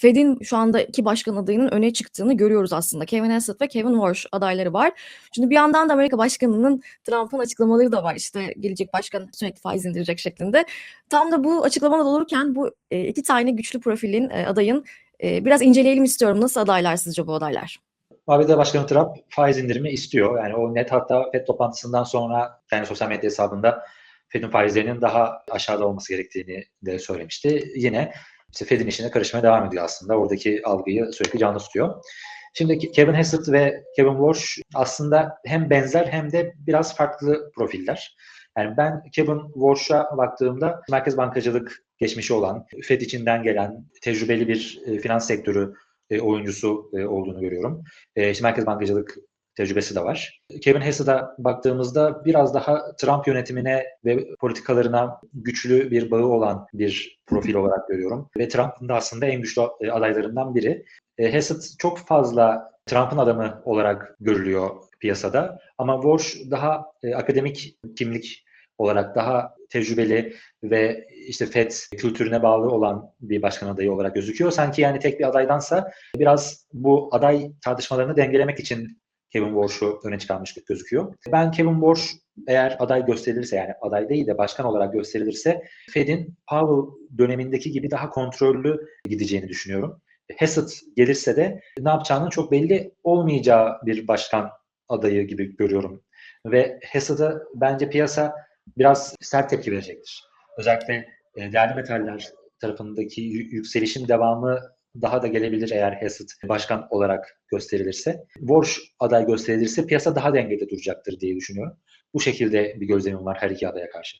Fed'in şu anda iki başkan adayının öne çıktığını görüyoruz aslında. Kevin Hassett ve Kevin Walsh adayları var. Şimdi bir yandan da Amerika Başkanı'nın Trump'ın açıklamaları da var. İşte gelecek başkan sürekli faiz indirecek şeklinde. Tam da bu açıklamalar olurken bu e, iki tane güçlü profilin e, adayın e, biraz inceleyelim istiyorum. Nasıl adaylar sizce bu adaylar? ABD Başkanı Trump faiz indirimi istiyor. Yani o net hatta FED toplantısından sonra yani sosyal medya hesabında Fed'in faizlerinin daha aşağıda olması gerektiğini de söylemişti. Yine işte Fed'in işine karışmaya devam ediyor aslında. Oradaki algıyı sürekli canlı tutuyor. Şimdi Kevin Hassett ve Kevin Walsh aslında hem benzer hem de biraz farklı profiller. Yani ben Kevin Walsh'a baktığımda merkez bankacılık geçmişi olan, Fed içinden gelen tecrübeli bir e, finans sektörü e, oyuncusu e, olduğunu görüyorum. İşte merkez bankacılık tecrübesi de var. Kevin Hassett'a baktığımızda biraz daha Trump yönetimine ve politikalarına güçlü bir bağı olan bir profil olarak görüyorum. Ve Trump'ın da aslında en güçlü e, adaylarından biri. E, Hassett çok fazla Trump'ın adamı olarak görülüyor piyasada. Ama Walsh daha e, akademik kimlik olarak daha tecrübeli ve işte FED kültürüne bağlı olan bir başkan adayı olarak gözüküyor. Sanki yani tek bir adaydansa biraz bu aday tartışmalarını dengelemek için Kevin Walsh'u öne çıkarmış gözüküyor. Ben Kevin Walsh eğer aday gösterilirse yani aday değil de başkan olarak gösterilirse Fed'in Powell dönemindeki gibi daha kontrollü gideceğini düşünüyorum. Hassett gelirse de ne yapacağının çok belli olmayacağı bir başkan adayı gibi görüyorum. Ve Hassett'a bence piyasa biraz sert tepki verecektir. Özellikle e, değerli metaller tarafındaki yükselişin devamı daha da gelebilir eğer Hassett başkan olarak gösterilirse. Walsh aday gösterilirse piyasa daha dengede duracaktır diye düşünüyorum. Bu şekilde bir gözlemim var her iki adaya karşı.